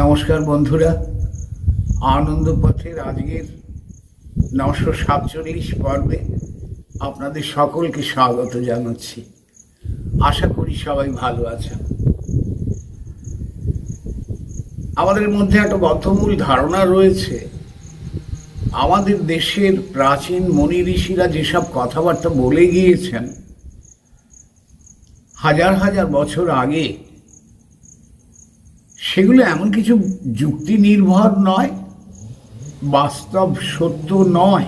নমস্কার বন্ধুরা। আনন্দ পথের আজকের নশো সাতচল্লিশ পর্বে আপনাদের সকলকে স্বাগত জানাচ্ছি। আশা করি সবাই ভালো আছেন। আমাদের মধ্যে একটা বদ্ধমূল ধারণা রয়েছে। আমাদের দেশের প্রাচীন মনি ঋষিরা যেসব কথাবার্তা বলে গিয়েছেন, হাজার হাজার বছর আগে সেগুলো এমন কিছু যুক্তি নির্ভর নয়, বাস্তব সত্য নয়।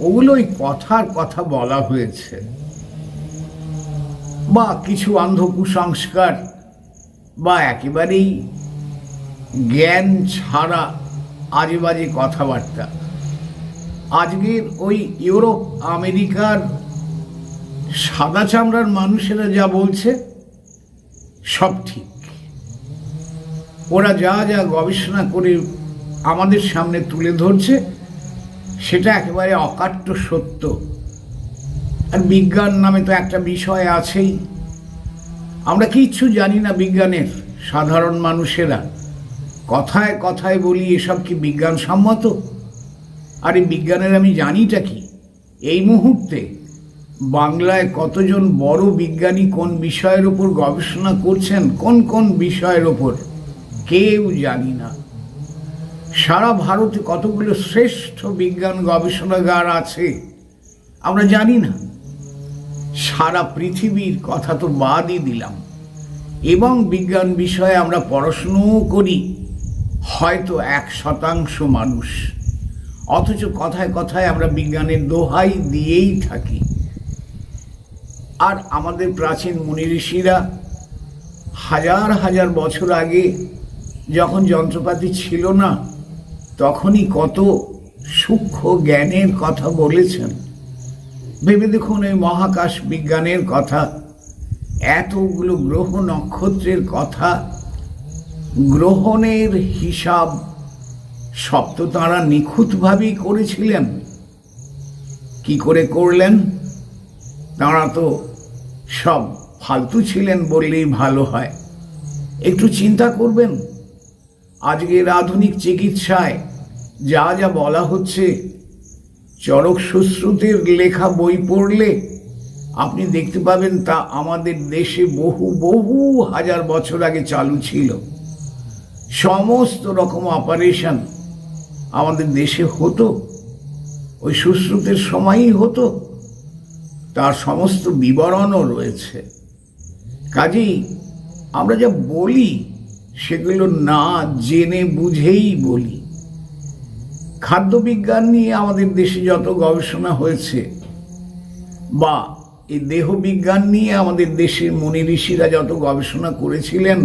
ওগুলো ওই কথার কথা বলা হয়েছে। বা কিছু অন্ধ কুসংস্কার বা একেবারেই জ্ঞান ছাড়া আজে বাজে কথাবার্তা। আজকের ওই ইউরোপ, আমেরিকার সাদা চামড়ার মানুষেরা যা বলছে, সব ঠিক। ওরা যা যা গবেষণা করে আমাদের সামনে তুলে ধরছে, সেটা একেবারে অকাট্য সত্য। আর বিজ্ঞান নামে তো একটা বিষয় আছেই। আমরা কিচ্ছু জানি না বিজ্ঞানের, সাধারণ মানুষেরা। কথায় কথায় বলি, এসব কি বিজ্ঞানসম্মত? আর এই বিজ্ঞানের আমি জানিটা কি? এই মুহূর্তে বাংলায় কতজন বড় বিজ্ঞানী কোন বিষয়ের উপর গবেষণা করছেন, কোন কোন বিষয়ের ওপর? কেউ জানি না। সারা ভারতে কতগুলো শ্রেষ্ঠ বিজ্ঞান গবেষণাগার আছে, আমরা জানি না। সারা পৃথিবীর কথা তো বাদই দিলাম। এবং বিজ্ঞান বিষয়ে আমরা পড়াশুনোও করি, হয়তো এক শতাংশ মানুষ। অথচ কথায় কথায় আমরা বিজ্ঞানের দোহাই দিয়েই থাকি। আর আমাদের প্রাচীন মুনি ঋষিরা হাজার হাজার বছর আগে যখন যন্ত্রপাতি ছিল না, তখনই কত সূক্ষ্ম জ্ঞানের কথা বলেছেন। ভেবে দেখুন এই মহাকাশ বিজ্ঞানের কথা, এতগুলো গ্রহ নক্ষত্রের কথা, গ্রহণের হিসাব সব তো তাঁরা নিখুঁতভাবেই করেছিলেন। কি করে করলেন? তাঁরা তো সব ফালতু ছিলেন বললেই ভালো হয়। একটু চিন্তা করবেন। আজকের আধুনিক চিকিৎসায় যা যা বলা হচ্ছে চরক সুশ্রুতের লেখা বই পড়লে আপনি দেখতে পাবেন তা আমাদের দেশে বহু বহু হাজার বছর আগে চালু ছিল। সমস্ত রকম অপারেশন আমাদের দেশে হতো, ওই সুশ্রুতের সময়ই হতো। তার সমস্ত বিবরণও রয়েছে। কাজেই আমরা যা বলি সেগুলো না জেনে বুঝেই বলি। খাদ্যবিজ্ঞান নিয়ে আমাদের দেশে যত গবেষণা হয়েছে বা এই দেহ বিজ্ঞান নিয়ে আমাদের দেশের মনি ঋষিরা যত গবেষণা করেছিলেন,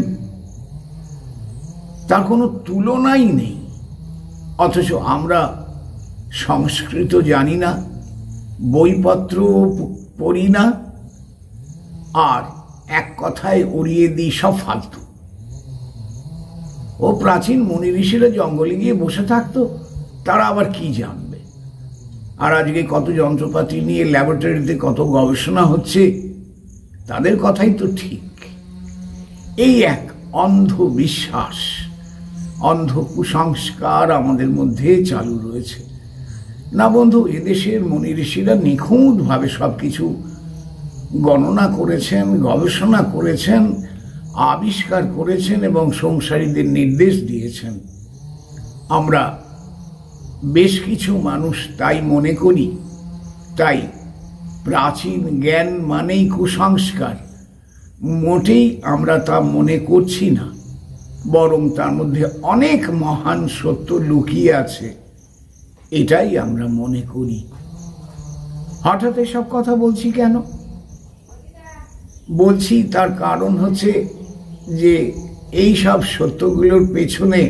তার কোনো তুলনাই নেই। অথচ আমরা সংস্কৃত জানি না বইপত্র পড়ি না, আর এক কথায় উড়িয়ে দিই সব ফালতু। ও প্রাচীন মনি ঋষিরা জঙ্গলে গিয়ে বসে থাকতো। তারা আবার কি জানবে? আর আজকে কত যন্ত্রপাতি নিয়ে ল্যাবরেটরিতে কত গবেষণা হচ্ছে, তাদের কথাই তো ঠিক। এই এক অন্ধ বিশ্বাস, অন্ধ কুসংস্কার আমাদের মধ্যে চালু রয়েছে। না বন্ধু, এদেশের মনি ঋষিরা নিখুঁতভাবে সব কিছু গণনা করেছেন, গবেষণা করেছেন আবিষ্কার করেছেন এবং সংসারীদের নির্দেশ দিয়েছেন। আমরা বেশ কিছু মানুষ তাই মনে করি। তাই প্রাচীন জ্ঞান মানেই কুসংস্কার। মোটেই আমরা তা মনে করছি না। বরং তার মধ্যে অনেক মহান সত্য লুকিয়ে আছে। এটাই আমরা মনে করি। হঠাৎ এসব কথা বলছি কেন? বলছি তার কারণ হচ্ছে যে এই সব সত্যগুলোর পেছনে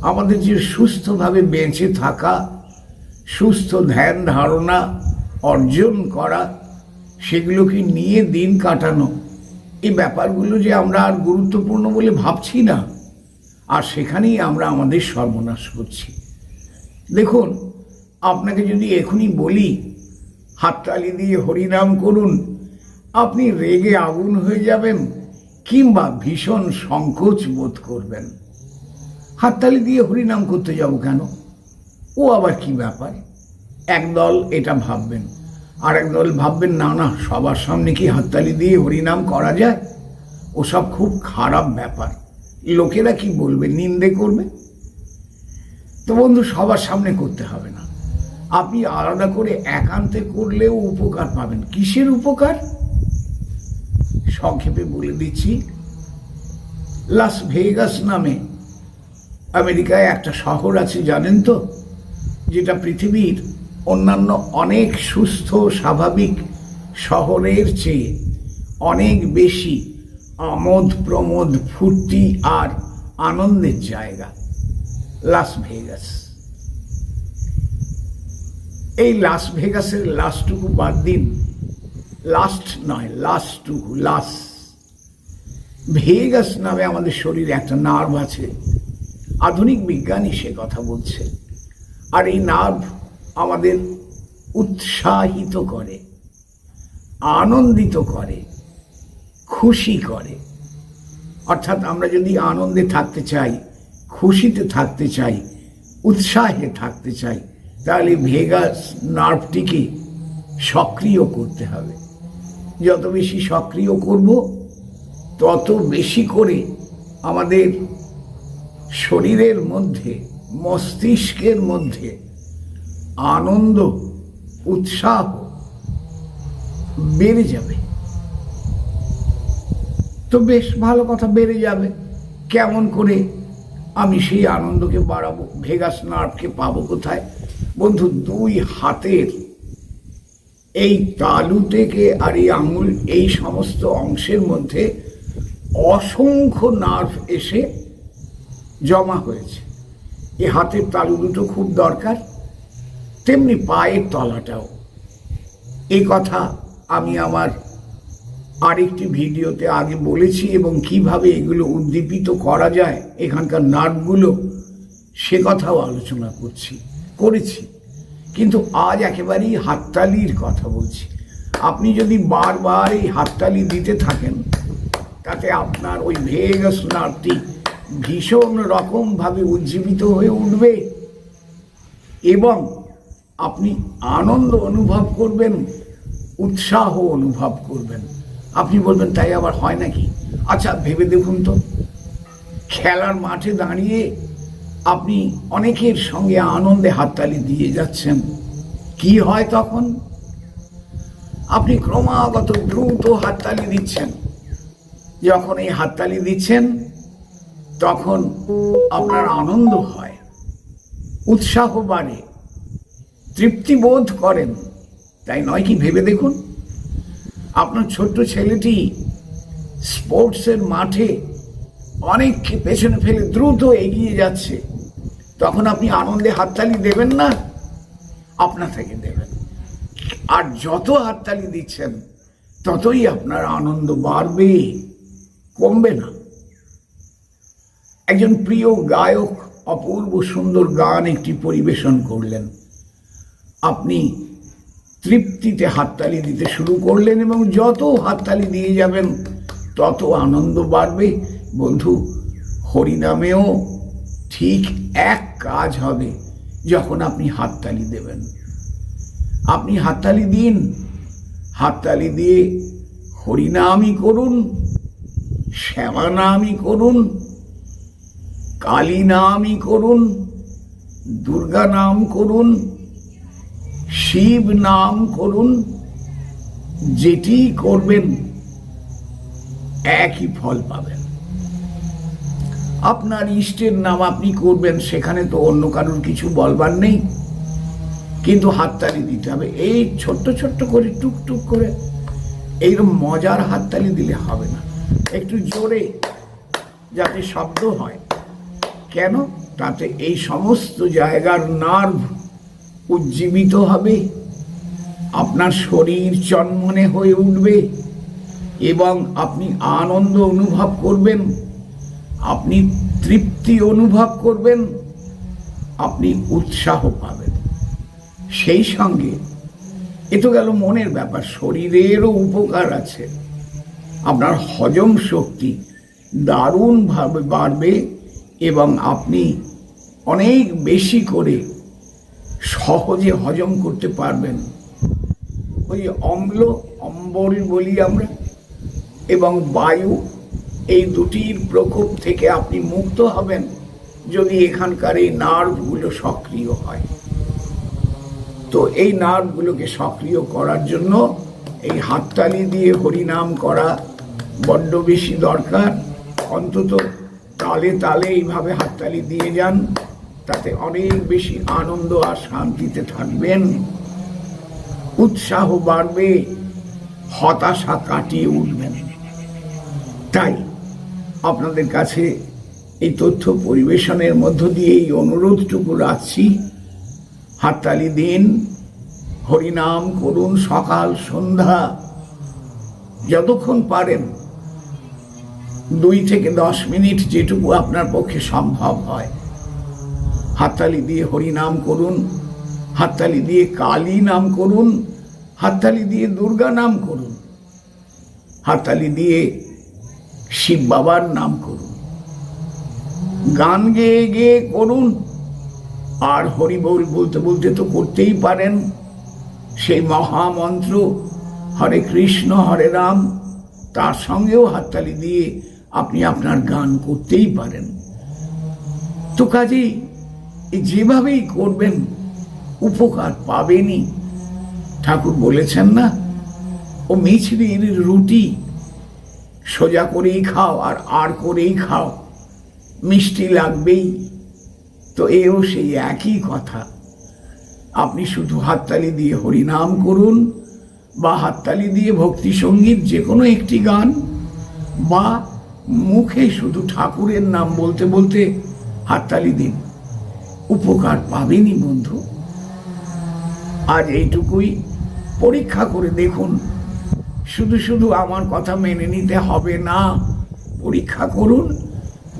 আমাদের যে সুস্থভাবে বেঁচে থাকা, সুস্থ ধ্যান ধারণা অর্জন করা, সেগুলোকে নিয়ে দিন কাটানো, এই ব্যাপারগুলো যে আমরা আর গুরুত্বপূর্ণ বলে ভাবছি না, আর সেখানেই আমরা আমাদের সর্বনাশ করছি। দেখুন, আপনাকে যদি এখনই বলি, হাততালি দিয়ে হরিনাম করুন, আপনি রেগে আগুন হয়ে যাবেন কিংবা ভীষণ সংকোচ বোধ করবেন। হাততালি দিয়ে হরিনাম করতে যাব কেন? ও আবার কি ব্যাপার? একদল এটা ভাববেন আর একদল ভাববেন, না না, সবার সামনে কি হাততালি দিয়ে হরিনাম করা যায়? ওসব খুব খারাপ ব্যাপার। লোকেরা কি বলবে, নিন্দে করবে? তো বন্ধু, সবার সামনে করতে হবে না। আপনি আলাদা করে একান্তে করলেও উপকার পাবেন। কিসের উপকার? সংক্ষেপে বলে দিচ্ছি লাস ভেগাস নামে আমেরিকায় একটা শহর আছে, জানেন তো? যেটা পৃথিবীর অন্যান্য অনেক সুস্থ, স্বাভাবিক শহরের চেয়ে অনেক বেশি আমোদ প্রমোদ, ফুর্তি আর আনন্দের জায়গা লাস ভেগাস এই লাস ভেগাসের লাস্টটুকু বাদ দিন। লাস্ট নয় লাস্ট টু লাস ভেগাস নামে আমাদের শরীরে একটা নার্ভ আছে। আধুনিক বিজ্ঞানী সে কথা বলছে। আর এই নার্ভ আমাদের উৎসাহিত করে, আনন্দিত করে, খুশি করে। অর্থাৎ আমরা যদি আনন্দে থাকতে চাই, খুশিতে থাকতে চাই, উৎসাহে থাকতে চাই, তাহলে ভেগাস নার্ভটিকে সক্রিয় করতে হবে। যত বেশি সক্রিয় করব, তত বেশি করে আমাদের শরীরের মধ্যে, মস্তিষ্কের মধ্যে আনন্দ, উৎসাহ বেড়ে যাবে। তো বেশ ভালো কথা, বেড়ে যাবে। কেমন করে আমি সেই আনন্দকে বাড়াবো, ভেগাস নার্ভকে পাবো কোথায়? বন্ধু, দুই হাতের এই তালু থেকে আর এই আঙুল, এই সমস্ত অংশের মধ্যে অসংখ্য নার্ভ এসে জমা হয়েছে। এ হাতের তালু দুটো খুব দরকার, তেমনি পায়ের তলাটাও। এই কথা আমি আমার আরেকটি ভিডিওতে আগে বলেছি এবং কীভাবে এগুলো উদ্দীপিত করা যায়, এখানকার নার্ভগুলো সে কথাও আলোচনা করছি, করেছি। কিন্তু আজ একেবারেই হাততালির কথা বলছি। আপনি যদি বারবার এই হাততালি দিতে থাকেন, তাতে আপনার ওই ভেগাস নার্ভটি ভীষণ রকমভাবে উজ্জীবিত হয়ে উঠবে এবং আপনি আনন্দ অনুভব করবেন, উৎসাহ অনুভব করবেন। আপনি বলবেন, তাই আবার হয় নাকি? আচ্ছা ভেবে দেখুন তো। খেলার মাঠে দাঁড়িয়ে আপনি অনেকের সঙ্গে আনন্দে হাততালি দিয়ে যাচ্ছেন। কি হয় তখন? আপনি ক্রমাগত দ্রুত হাততালি দিচ্ছেন। যখন এই হাততালি দিচ্ছেন, তখন আপনার আনন্দ হয়, উৎসাহ বাড়ে, তৃপ্তি বোধ করেন। তাই নয় কি ভেবে দেখুন? আপনার ছোট্ট ছেলেটি স্পোর্টসের মাঠে অনেককে পেছনে ফেলে দ্রুত এগিয়ে যাচ্ছে। তখন আপনি আনন্দে হাততালি দেবেন না? আপনা থেকে দেবেন। আর যত হাততালি দিচ্ছেন, ততই আপনার আনন্দ বাড়বে। কমবে না। একজন প্রিয় গায়ক, অপূর্ব সুন্দর গান একটি পরিবেশন করলেন। আপনি তৃপ্তিতে হাততালি দিতে শুরু করলেন এবং যত হাততালি দিয়ে যাবেন, তত আনন্দ বাড়বে। বন্ধু, হরিনামেও ঠিক এক কাজ হবে যখন আপনি হাততালি দেবেন। আপনি হাততালি দিন। হাততালি দিয়ে হরিনামই করুন শ্যামা নামই করুন কালী নামই করুন দুর্গা নাম করুন শিব নাম করুন, যেটি করবেন একই ফল পাবেন। আপনার ইষ্টের নাম আপনি করবেন, সেখানে তো অন্য কারোর কিছু বলবার নেই। কিন্তু হাততালি দিতে হবে। এই ছোট্ট ছোট্ট করে টুকটুক করে, এইরকম মজার হাততালি দিলে হবে না। একটু জোরে, যাতে শব্দ হয়। কেন? তাতে এই সমস্ত জায়গার নার্ভ উজ্জীবিত হবে। আপনার শরীর চন্মনে হয়ে উঠবে এবং আপনি আনন্দ অনুভব করবেন। আপনি তৃপ্তি অনুভব করবেন, আপনি উৎসাহ পাবেন। সেই সঙ্গে এ তো গেল মনের ব্যাপার, শরীরেরও উপকার আছে। আপনার হজম শক্তি দারুণভাবে বাড়বে এবং আপনি অনেক বেশি করে সহজে হজম করতে পারবেন। ওই অম্ল, অম্বল বলি আমরা, এবং বায়ু এই দুটির প্রকোপ থেকে আপনি মুক্ত হবেন যদি এখানকার এই নার্ভগুলো সক্রিয় হয়। তো এই নার্ভগুলোকে সক্রিয় করার জন্য এই হাততালি দিয়ে হরিনাম করা বড্ড বেশি দরকার। অন্তত তালে তালে এইভাবে হাততালি দিয়ে যান, তাতে অনেক বেশি আনন্দ আর শান্তিতে থাকবেন। উৎসাহ বাড়বে, হতাশা কাটিয়ে উঠবেন। তাই আপনাদের কাছে এই তথ্য পরিবেশনের মধ্য দিয়ে এই অনুরোধটুকু রাখছি। হাততালি দিন, হরিনাম করুন সকাল, সন্ধ্যা, যতক্ষণ পারেন। দুই থেকে দশ মিনিট যেটুকু আপনার পক্ষে সম্ভব হয়। হাততালি দিয়ে হরিনাম করুন, হাততালি দিয়ে কালী নাম করুন, হাততালি দিয়ে দুর্গা নাম করুন। হাততালি দিয়ে শিব বাবার নাম করুন। গান গেয়ে গেয়ে করুন। আর হরিবোল বলতে বলতে তো করতেই পারেন। সেই মহামন্ত্র, হরে কৃষ্ণ, হরে রাম, তার সঙ্গেও হাততালি দিয়ে আপনি আপনার গান করতেই পারেন। তো কাজেই যেভাবেই করবেন, উপকার পাবেনই। ঠাকুর বলেছেন না, ও মিছরির রুটি সোজা করেই খাও আর আর করেই খাও। মিষ্টি লাগবেই। তো এও সেই একই কথা। আপনি শুধু হাততালি দিয়ে হরিনাম করুন বা হাততালি দিয়ে ভক্তি সংগীত যে কোনো একটি গান, বা মুখে শুধু ঠাকুরের নাম বলতে বলতে হাততালি দিন। উপকার পাবেনই বন্ধু। আজ এইটুকুই। পরীক্ষা করে দেখুন শুধু শুধু আমার কথা মেনে নিতে হবে না। পরীক্ষা করুন।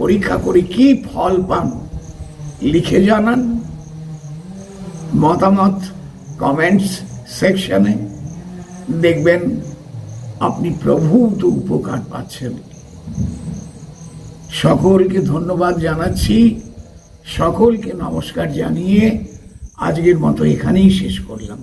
পরীক্ষা করে কি ফল পান, লিখে জানান। মতামত কমেন্টস সেকশনে দেখবেন আপনি প্রভূত উপকার পাচ্ছেন। সকলকে ধন্যবাদ জানাচ্ছি। সকলকে নমস্কার জানিয়ে আজকের মতো এখানেই শেষ করলাম।